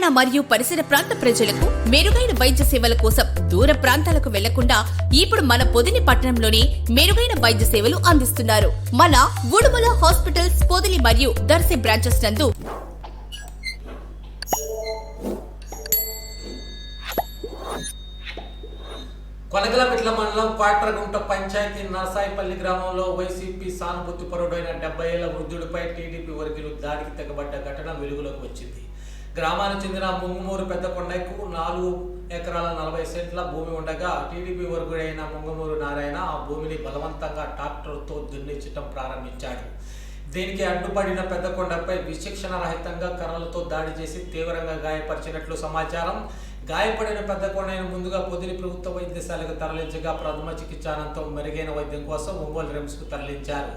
తెలంగాణ మరియు పరిసర ప్రాంత ప్రజలకు మెరుగైన వైద్య సేవల కోసం దూర ప్రాంతాలకు వెళ్ళకుండా ఇప్పుడు మన పొదిని పట్టణంలోనే మెరుగైన వైద్య సేవలు అందిస్తున్నారు. మన ఉడుమల హాస్పిటల్స్ పొదిలి మరియు దర్శి బ్రాంచెస్ నందు కొనగలపెట్ల మండలం క్వాట్రగుంట పంచాయతీ నరసాయిపల్లి గ్రామంలో వైసీపీ సానుభూతి పరుడైన డెబ్బై ఏళ్ళ వృద్ధుడిపై టీడీపీ వర్గీయులు దాడికి తెగబడ్డ ఘటన వెలుగులోకి వచ్చింది. గ్రామానికి చెందిన ముంగుమూరు పెద్ద కొండకు నాలుగు ఎకరాల నలభై సెంట్ల భూమి ఉండగా టీడీపీ వర్గుడైన ముంగమూరు నారాయణ ఆ భూమిని బలవంతంగా ట్రాక్టర్తో దున్నించడం ప్రారంభించాడు. దీనికి అడ్డుపడిన పెద్ద కొండపై విచక్షణ రహితంగా కర్రలతో దాడి చేసి తీవ్రంగా గాయపరిచినట్లు సమాచారం. గాయపడిన పెద్ద కొండను ముందుగా పొదిలి ప్రభుత్వ వైద్యశాలకు తరలించగా ప్రథమ చికిత్స అనంతరం మెరుగైన వైద్యం కోసం ఒంగోలు రిమ్స్కు తరలించారు.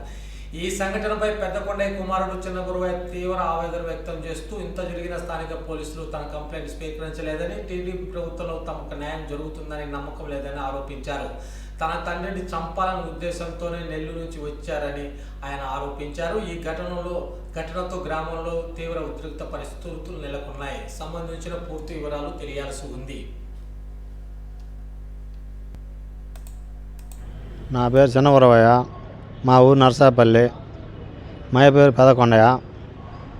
ఈ సంఘటనపై పెద్ద కొండయ్య కుమారుడు చిన్న గురువయ్య తీవ్ర ఆవేదన వ్యక్తం చేస్తూ ఇంత జరిగిన స్థానిక పోలీసులు తన కంప్లైంట్ స్వీకరించలేదని టీడీపీ ప్రభుత్వంలో తమకు న్యాయం జరుగుతుందని నమ్మకం లేదని ఆరోపించారు. తన తండ్రిని చంపాలనే ఉద్దేశంతోనే నెల్లూరు నుంచి వచ్చారని ఆయన ఆరోపించారు. ఈ ఘటనలో ఘటనతో గ్రామంలో తీవ్ర ఉద్రిక్త పరిస్థితులు నెలకొన్నాయి. సంబంధించిన పూర్తి వివరాలు తెలియాల్సి ఉంది. నా పేరు చిన్నగురవయ్య మా ఊరు నరసాపల్లి. మా పేరు పెదకొండయ్య.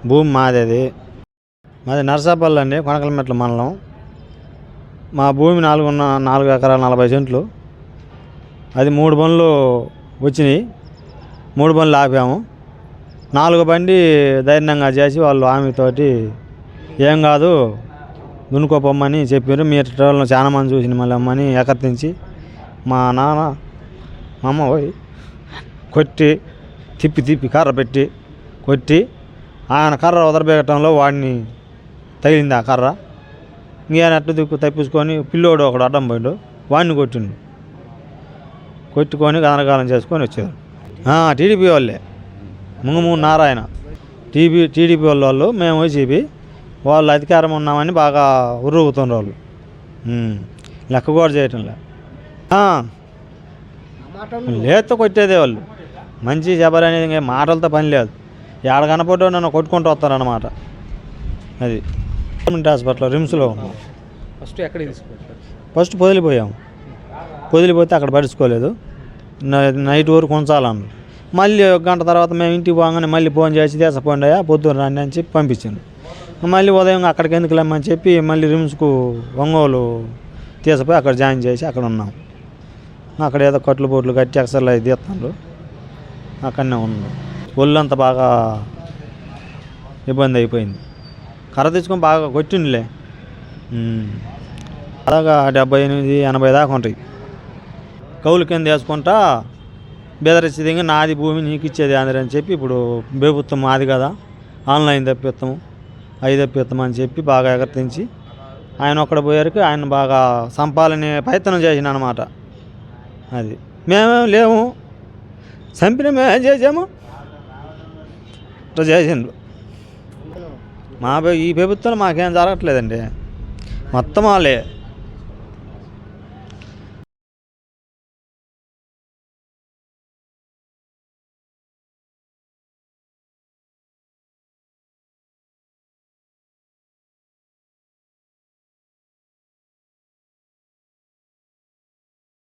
భూమి మాదేది. మాది నరసాపల్లి అండి కొనకలమెట్ల మండలం. మా భూమి నాలుగు నాలుగు ఎకరాల నలభై సెంట్లు. అది మూడు బండ్లు వచ్చినాయి. మూడు బండ్లు ఆపాము. నాలుగు బండి ధైర్యంగా చేసి వాళ్ళు ఆమెతోటి ఏం కాదు దున్నుకోపమ్మని చెప్పారు. మీ వాళ్ళని చాలా మంది చూసిన మళ్ళీ అమ్మని ఎకర్తించి మా నాన్న మా అమ్మ పోయి కొట్టి తిప్పి తిప్పి కర్ర పెట్టి కొట్టి ఆయన కర్ర వదలబెట్టడంలో వాడిని తగిలింది ఆ కర్ర. ఇంకేం అట్టు దిక్కు తప్పించుకొని పిల్లోడు ఒకడు అడ్డం పోయిండు. వాడిని కొట్టిండు. కొట్టుకొని గనకాలం చేసుకొని వచ్చారు. టీడీపీ వాళ్ళే. ముంగమూరు నారాయణ. టీడీ టీడీపీ వాళ్ళ వాళ్ళు మేము వైసీపీ వాళ్ళు అధికారం ఉన్నామని బాగా ఉర్రుగుతున్నారు వాళ్ళు. లెక్క కూడా చేయటంలే. లేత కొట్టేదే వాళ్ళు. మంచి చెప్పాలనేది ఇంకా మాటలతో పని లేదు. ఏడ కనపడ్డా నన్ను కొట్టుకుంటూ వస్తారన్నమాట. అది గవర్నమెంట్ హాస్పిటల్ రిమ్స్లో ఉన్నాం. ఫస్ట్ తీసుకువచ్చారు ఫస్ట్ పొదిలిపోయాము పొదిలిపోతే అక్కడ పడుచుకోలేదు నై- నైట్ వరకు ఉంచాలన్నారు. మళ్ళీ ఒక గంట తర్వాత మేము ఇంటికి పోగానే మళ్ళీ ఫోన్ చేసి దేశపోండి అయ్యా పొద్దున్న రండి అని చెప్పి పంపించాను మళ్ళీ ఉదయం అక్కడికి ఎందుకు లేమని చెప్పి మళ్ళీ రిమ్స్కు ఒంగోలు తీసుకుపోయి అక్కడ జాయిన్ చేసి అక్కడ ఉన్నాం. అక్కడ ఏదో కట్లు బోట్లు కట్టి ఎక్సర్లు అవి తీస్తున్నారు అక్కడనే ఉన్నాం ఒళ్ళంతా బాగా ఇబ్బంది అయిపోయింది. కర్ర తెచ్చుకొని బాగా కొట్టిండిలే. అలాగా డెబ్బై ఎనిమిది ఎనభై దాకా ఉంటాయి. కౌలు కింద వేసుకుంటా బెదరిచ్చేది నాది భూమి నీకు ఇచ్చేది అందరూ అని చెప్పి ఇప్పుడు ప్రభుత్వం మాది కదా. ఆన్లైన్ తప్పిస్తాము అవి అని చెప్పి బాగా ఎగర్తించి ఆయన ఒక్కడ పోయారికి ఆయన బాగా సంపాలని ప్రయత్నం చేసిన అనమాట అది. మేమేం లేము. చంపిన మేము చేసాము ఇట్లా చేసిండ్రు మా ఈ ప్రభుత్వం మాకేం జరగట్లేదండి మొత్తం వాళ్ళే